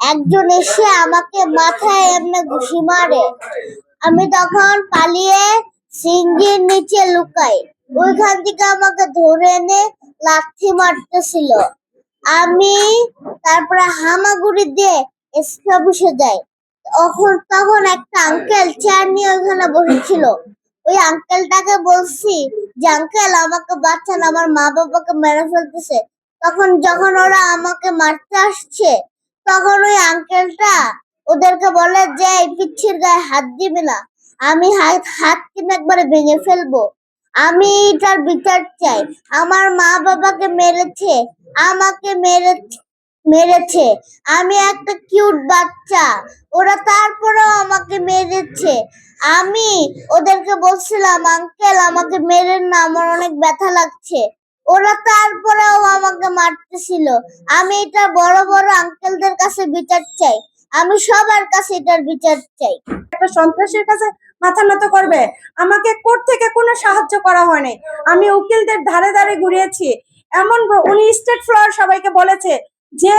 একজন এসে আমাকে মাথায় এমনি ঘুষি মারে। আমি তখন পালিয়ে সিঙ্গির নিচে লুকাই। ওইখান থেকে আমাকে ধরে এনে লাথি মারতেছিল। আমি তারপরে হামাগুড়ি দিয়ে এসপি বসে যাই। তখন তখন একটা আঙ্কেল চেয়ার নিয়ে ওখানে বসেছিল। ওই আঙ্কেলটাকে বলছি যে আঙ্কেল আমাকে বাঁচান, আমার মা বাবাকে মেরে ফেলতেছে। তখন যখন ওরা আমাকে মারতে আসছে তখন ওই আঙ্কেলটা ওদেরকে বলে যে, এই পিচ্ছির গায়ে হাত দিবে না। আমি হাত হাত কিনে একবারে ভেঙে ফেলব। আমি এটার বিচার চাই। আমার মা বাবাকে মেরেছে, আমাকে মেরে, মেরেছে। আমি একটা কিউট বাচ্চা। ওরা তারপরেও আমাকে মেরেছে। আমি ওদেরকে বলছিলাম আঙ্কেল আমাকে মেরেন না। আমার অনেক ব্যথা লাগছে। ওরা তারপরেও আমাকে মারতেছিল। আমি এটা বড় বড় আঙ্কেলদের কাছে বিচার চাই। আমি সবার কাছে এটার বিচার চাই। একটা সন্ত্রাসের কাছে মাথা নত করবে। আমাকে কোর্ট থেকে কোনো সাহায্য করা হয়নি। আমি উকিলদের ধারে ধারে ঘুরিয়েছি। এমন উনি স্টেট ফ্লোর সবাইকে বলেছে যে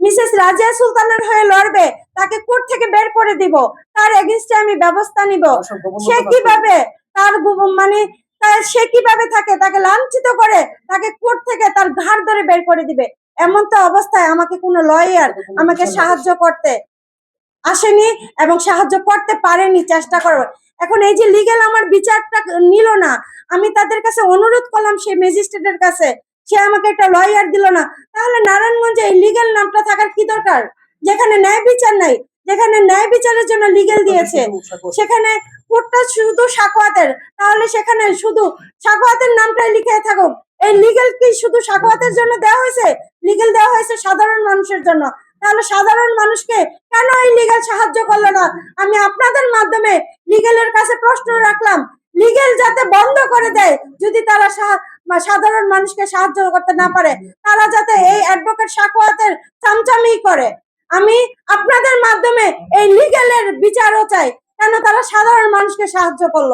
মিসেস রাজিয়া সুলতানের হয়ে লড়বে। তাকে কোর্ট থেকে বের করে দিব। তার এগেনস্টে আমি ব্যবস্থা নিব। সে কীভাবে? তার মানে সে কীভাবে থাকে? তাকে লাঞ্ছিত করে, তাকে কোর্ট থেকে তার ঘাড় ধরে বের করে দিবে। এমন তো অবস্থায় আমাকে কোনো লয়ার আমাকে সাহায্য করতে আসেনি এবং সাহায্য করতে পারেনি, চেষ্টা করো। এখন এই যে লিগেল আমার বিচারটা নিল না, আমি তাদের কাছে অনুরোধ করলাম সেই ম্যাজিস্ট্রেটের কাছে, সে আমাকে একটা লয়ার দিল না। তাহলে নারায়ণগঞ্জে এই লিগেল নামটা থাকার কি দরকার? যেখানে ন্যায় বিচার নাই যেখানে ন্যায় বিচারের জন্য লিগেল দিয়েছে সেখানে কোর্টটা শুধু সাকোয়াতের তাহলে সেখানে শুধু সাকোয়াতের নামটাই লিখে থাকুক এই লিগেল কি শুধু সাকোয়াতের জন্য দেওয়া হয়েছে? লিগেল দেওয়া হয়েছে সাধারণ মানুষের জন্য। তাহলে সাধারণ মানুষকে কেন এই লিগেল সাহায্য করল না? আমি আপনাদের মাধ্যমে লিগেলের কাছে প্রশ্ন রাখলাম। লিগেল যাতে বন্ধ করে দেয় যদি তারা সাধারণ মানুষকে সাহায্য করতে না পারে তারা যাতে এই অ্যাডভোকেট সাকোয়াতের চামচামি করে। আমি আপনাদের মাধ্যমে এই লিগেলের বিচারও চাই কেন তারা সাধারণ মানুষকে সাহায্য করল?